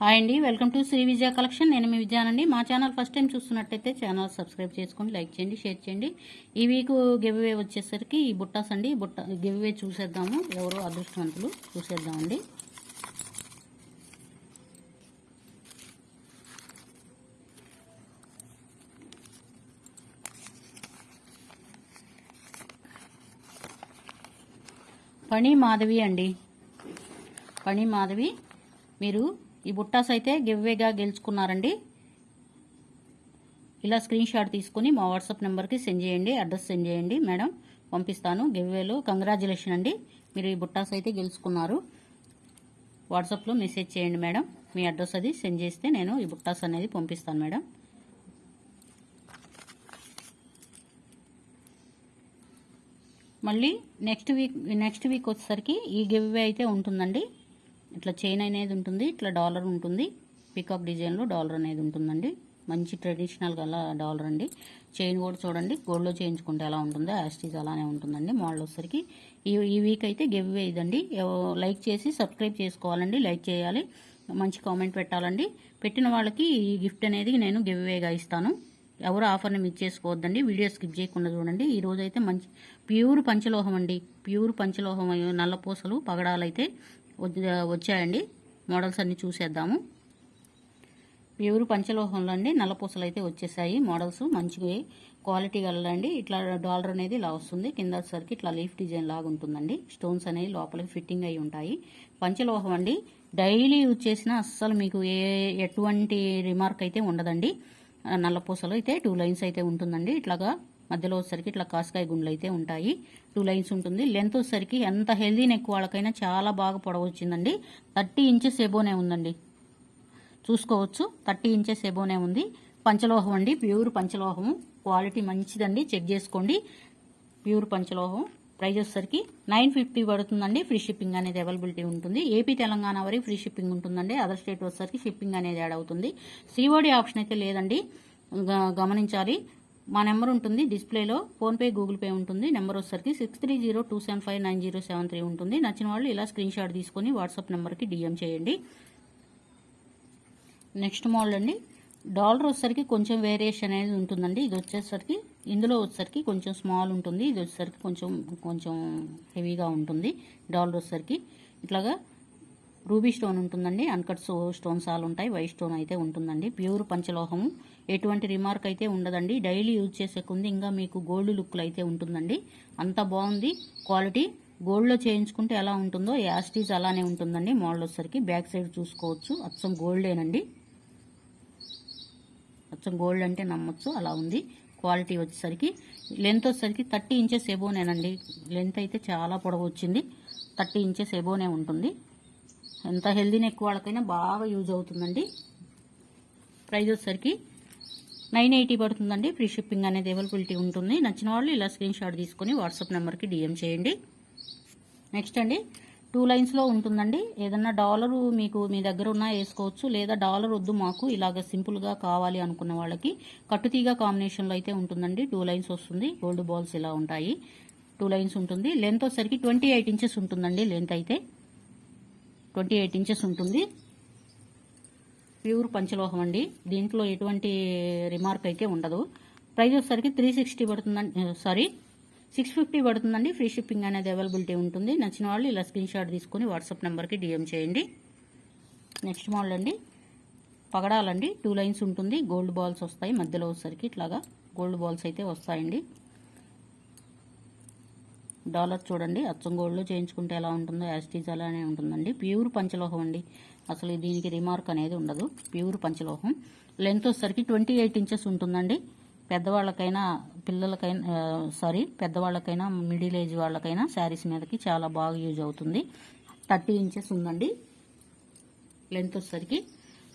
Hi అండి welcome to Shri Vijaya collection. నేను మీ విజయానండి మా ఛానల్ ఫస్ట్ టైం చూస్తున్నట్టయితే ఛానల్ సబ్స్క్రైబ్ చేసుకోండి లైక్ చేయండి షేర్ చేయండి. ఈ వీక్ గివ్వే వచ్చేసరికి ఈ బుట్టాస్ అండి. బుట్ట గివ్వే చూసేద్దాము. ఎవరో అదృష్టవంతులు చూసేద్దామండి. పణి మాధవి అండి. పణి మాధవి మీరు ఈ బుట్టాస్ అయితే గివ్వేగా గెలుచుకున్నారండి. ఇలా స్క్రీన్ షాట్ తీసుకుని మా వాట్సాప్ నెంబర్కి సెండ్ చేయండి అడ్రస్ సెండ్ చేయండి. మేడం పంపిస్తాను. గివ్వేలు కంగ్రాచులేషన్ అండి. మీరు ఈ బుట్టాస్ అయితే గెలుచుకున్నారు. వాట్సాప్లో మెసేజ్ చేయండి మేడం మీ అడ్రస్ అది సెండ్ చేస్తే నేను ఈ బుట్టాస్ అనేది పంపిస్తాను మేడం మళ్ళీ నెక్స్ట్ వీక్ నెక్స్ట్ వీక్ వచ్చేసరికి ఈ గివ్వే అయితే ఉంటుందండి. ఇట్లా చైన్ అనేది ఉంటుంది ఇట్లా డాలర్ ఉంటుంది. పికప్ డిజైన్లో డాలర్ అనేది ఉంటుందండి. మంచి ట్రెడిషనల్ గల డాలర్ అండి. చైన్ కూడా చూడండి గోల్డ్లో చేయించుకుంటే ఎలా ఉంటుందో యాస్టీజ్ అలానే ఉంటుందండి మోడల్ వచ్చేసరికి ఈ ఈ వీక్ అయితే గివ్ ఇదండి. లైక్ చేసి సబ్స్క్రైబ్ చేసుకోవాలండి లైక్ చేయాలి. మంచి కామెంట్ పెట్టాలండి. పెట్టిన వాళ్ళకి ఈ గిఫ్ట్ అనేది నేను గివ్ వేగా ఇస్తాను. ఎవరు ఆఫర్ని మిస్ చేసుకోవద్దండి. వీడియో స్కిప్ చేయకుండా చూడండి. ఈ రోజు అయితే మంచి ప్యూర్ పంచలోహం అండి. ప్యూర్ పంచలోహం నల్లపూసలు పగడాలైతే వచ్చాయండి. మోడల్స్ అన్నీ చూసేద్దాము. ప్యూర్ పంచలోహంలో అండి. నల్లపూసలు అయితే వచ్చేసాయి. మోడల్స్ మంచి క్వాలిటీ గలండి ఇట్లా డాలర్ అనేది ఇలా వస్తుంది. కింద వచ్చేసరికి ఇట్లా లీఫ్ డిజైన్ లాగా ఉంటుందండి. స్టోన్స్ అనేవి లోపలికి ఫిట్టింగ్ అయి ఉంటాయి. పంచలోహం అండి. డైలీ యూజ్ చేసినా అస్సలు మీకు ఏ ఎటువంటి రిమార్క్ అయితే ఉండదండి. నల్లపూసలు అయితే టూ లైన్స్ అయితే ఉంటుందండి. ఇట్లాగా మధ్యలో వచ్చేసరికి ఇట్లా కాసుకాయ గుండ్లు అయితే ఉంటాయి. టూ లైన్స్ ఉంటుంది. లెంత్ వచ్చేసరికి ఎంత హెల్దీ నెక్ వాళ్ళకైనా చాలా బాగా పొడవ వచ్చిందండి. థర్టీ ఇంచెస్ ఎబోనే ఉందండి. చూసుకోవచ్చు. థర్టీ ఇంచెస్ ఎబోనే ఉంది. పంచలోహం అండి. ప్యూర్ పంచలోహం క్వాలిటీ మంచిదండి. చెక్ చేసుకోండి. ప్యూర్ పంచలోహం. ప్రైస్ వచ్చేసరికి నైన్ ఫిఫ్టీ పడుతుందండి. ఫ్రీ షిప్పింగ్ అనేది అవైలబిలిటీ ఉంటుంది. ఏపీ తెలంగాణ వరకు ఫ్రీ షిప్పింగ్ ఉంటుందండి. అదర్ స్టేట్ వచ్చేసరికి షిప్పింగ్ అనేది యాడ్ అవుతుంది. సిఓడి ఆప్షన్ అయితే లేదండి. గ- గమనించాలి. మా నెంబర్ ఉంటుంది. డిస్ప్లేలో ఫోన్పే గూగుల్ పే ఉంటుంది. నెంబర్ వచ్చేసరికి six three zero two seven five nine zero seven three ఉంటుంది. నచ్చిన వాళ్ళు ఇలా స్క్రీన్ షాట్ తీసుకొని వాట్సాప్ నెంబర్కి డిఎం చేయండి. నెక్స్ట్ మోడల్ అండి. డాలర్ వచ్చేసరికి కొంచెం వేరియేషన్ అనేది ఉంటుందండి. ఇది వచ్చేసరికి ఇందులో వచ్చేసరికి కొంచెం స్మాల్ ఉంటుంది. ఇది వచ్చేసరికి కొంచెం కొంచెం హెవీగా ఉంటుంది. డాలర్ వచ్చేసరికి ఇట్లాగా రూబీ స్టోన్ ఉంటుందండి. అన్కట్ స్టోన్స్ ఆల్ ఉంటాయి. వైట్ స్టోన్ అయితే ఉంటుందండి. ప్యూర్ పంచలోహము. ఎటువంటి రిమార్క్ అయితే ఉండదండి. డైలీ యూజ్ చేసే కొంది ఇంకా మీకు గోల్డ్ లుక్లు అయితే ఉంటుందండి. అంత బాగుంది. క్వాలిటీ గోల్డ్లో చేయించుకుంటే ఎలా ఉంటుందో యాస్టీజ్ అలానే ఉంటుందండి మోడల్ వచ్చేసరికి బ్యాక్ సైడ్ చూసుకోవచ్చు. అచ్చం గోల్డేనండి అచ్చం గోల్డ్ అంటే నమ్మొచ్చు. అలా ఉంది. క్వాలిటీ వచ్చేసరికి. లెంత్ వచ్చేసరికి థర్టీ ఇంచెస్ ఎబోనేనండి లెంత్ అయితే చాలా పొడవు వచ్చింది. థర్టీ ఇంచెస్ ఎబోనే ఉంటుంది. ఎంత హెల్దీ నెక్ వాళ్ళకైనా బాగా యూజ్ అవుతుందండి. ప్రైజ్ వచ్చేసరికి నైన్ ఎయిటీ పడుతుందండి. ఫ్రీ షిప్పింగ్ అనేది అవైలబిలిటీ ఉంటుంది. నచ్చిన వాళ్ళు ఇలా స్క్రీన్ షాట్ తీసుకొని వాట్సాప్ నెంబర్కి డిఎం చేయండి. నెక్స్ట్ అండి టూ లైన్స్లో ఉంటుందండి. ఏదన్నా డాలరు మీకు మీ దగ్గర ఉన్నా వేసుకోవచ్చు లేదా డాలర్ వద్దు మాకు ఇలాగ సింపుల్గా కావాలి అనుకున్న వాళ్ళకి కట్టుతీగ కాంబినేషన్లో అయితే ఉంటుందండి. టూ లైన్స్ వస్తుంది. గోల్డ్ బాల్స్ ఇలా ఉంటాయి. టూ లైన్స్ ఉంటుంది. లెంత్ వచ్చేసరికి ట్వంటీ ఎయిట్ ఇంచెస్ ఉంటుందండి లెంత్ అయితే. ట్వంటీ ఎయిట్ ఇంచెస్ ఉంటుంది. ప్యూర్ పంచలోహం అండి. దీంట్లో ఎటువంటి రిమార్క్ అయితే ఉండదు. ప్రైస్ వచ్చేసరికి త్రీ సిక్స్టీ పడుతుందండి సారీ సిక్స్ ఫిఫ్టీ పడుతుందండి. ఫ్రీ షిప్పింగ్ అనేది అవైలబిలిటీ ఉంటుంది. నచ్చిన వాళ్ళు ఇలా స్క్రీన్ షాట్ తీసుకొని వాట్సాప్ నెంబర్కి డిఎం చేయండి. నెక్స్ట్ మోడల్ అండి. పగడాలండి. టూ లైన్స్ ఉంటుంది. గోల్డ్ బాల్స్ వస్తాయి. మధ్యలో వచ్చేసరికి ఇట్లాగా గోల్డ్ బాల్స్ అయితే వస్తాయండి. డాలర్ చూడండి అచ్చం గోల్డ్లో చేయించుకుంటే ఎలా ఉంటుందో యాస్టీజ్ అలానే ఉంటుందండి. ప్యూర్ పంచలోహం అండి. అసలు దీనికి రిమార్క్ అనేది ఉండదు. ప్యూర్ పంచలోహం. లెంత్ వచ్చేసరికి ట్వంటీ ఎయిట్ ఇంచెస్ ఉంటుందండి. పెద్దవాళ్ళకైనా పిల్లలకైనా సారీ పెద్దవాళ్ళకైనా మిడిల్ ఏజ్ వాళ్ళకైనా శారీస్ మీదకి చాలా బాగా యూజ్ అవుతుంది. థర్టీ ఇంచెస్ ఉందండి. లెంత్ వచ్చేసరికి.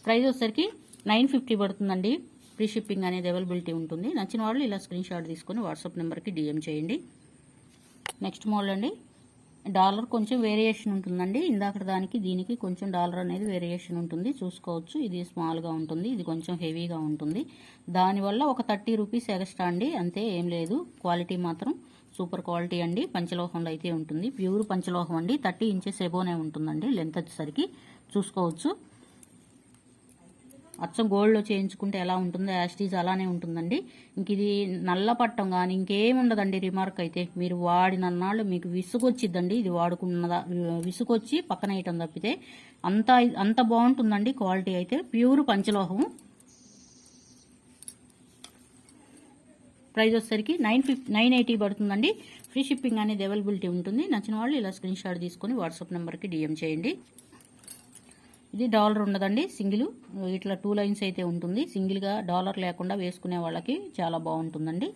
ప్రైస్ వచ్చేసరికి నైన్ ఫిఫ్టీ పడుతుందండి. ఫ్రీ షిప్పింగ్ అనేది అవైలబిలిటీ ఉంటుంది. నచ్చిన వాళ్ళు ఇలా స్క్రీన్ షాట్ తీసుకొని వాట్సాప్ నెంబర్కి డిఎం చేయండి. నెక్స్ట్ మోడల్ అండి. డాలర్ కొంచెం వేరియేషన్ ఉంటుందండి. ఇందాక దానికి దీనికి కొంచెం డాలర్ అనేది వేరియేషన్ ఉంటుంది. చూసుకోవచ్చు. ఇది స్మాల్గా ఉంటుంది. ఇది కొంచెం హెవీగా ఉంటుంది. దానివల్ల ఒక థర్టీ రూపీస్ ఎక్స్ట్రా అండి. అంతే ఏం లేదు. క్వాలిటీ మాత్రం సూపర్ క్వాలిటీ అండి. పంచలోహంలో అయితే ఉంటుంది. ప్యూర్ పంచలోహం అండి. థర్టీ ఇంచెస్ ఎబోనే ఉంటుందండి లెంత్ వచ్చేసరికి. చూసుకోవచ్చు. అచ్చం గోల్డ్లో చేయించుకుంటే ఎలా ఉంటుందో యాస్టీజ్ అలానే ఉంటుందండి. ఇంక ఇది నల్ల పట్టం కానీ ఇంకేం ఉండదండి రిమార్క్ అయితే. మీరు వాడిన నాళ్ళు మీకు విసుగొచ్చిద్దండి. ఇది వాడుకున్నదా విసుగొచ్చి పక్కన వేయటం తప్పితే అంత అంత బాగుంటుందండి క్వాలిటీ అయితే. ప్యూర్ పంచలోహం. ప్రైస్ వచ్చేసరికి నైన్ ఫిఫ్ నైన్ ఎయిటీ పడుతుందండి. ఫ్రీ షిప్పింగ్ అనేది అవైలబిలిటీ ఉంటుంది. నచ్చిన వాళ్ళు ఇలా స్క్రీన్ షాట్ తీసుకొని వాట్సాప్ నెంబర్కి డిఎం చేయండి. ఇది డాలర్ ఉండదండి సింగిల్. ఇట్లా టూ లైన్స్ అయితే ఉంటుంది. సింగిల్గా డాలర్ లేకుండా వేసుకునే వాళ్ళకి చాలా బాగుంటుందండి.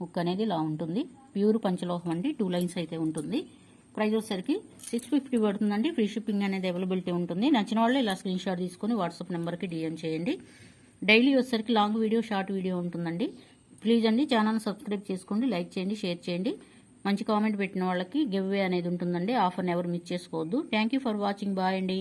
హుక్ అనేది ఇలా ఉంటుంది. ప్యూర్ పంచలోహం అండి టూ లైన్స్ అయితే ఉంటుంది. ప్రైస్ వచ్చేసరికి సిక్స్ ఫిఫ్టీ పడుతుందండి. ఫ్రీ షిప్పింగ్ అనేది అవైలబిలిటీ ఉంటుంది. నచ్చిన వాళ్ళు ఇలా స్క్రీన్ షాట్ తీసుకొని వాట్సాప్ నెంబర్కి డిఎం చేయండి. డైలీ వచ్చేసరికి లాంగ్ వీడియో షార్ట్ వీడియో ఉంటుందండి. ప్లీజ్ అండి ఛానల్ సబ్స్క్రైబ్ చేసుకోండి లైక్ చేయండి షేర్ చేయండి. మంచి కామెంట్ పెట్టిన వాళ్ళకి గివ్వే అనేది ఉంటుందండి. ఆఫర్ని ఎవరు మిస్ చేసుకోవద్దు. థ్యాంక్ ఫర్ వాచింగ్ బాయ్ అండి.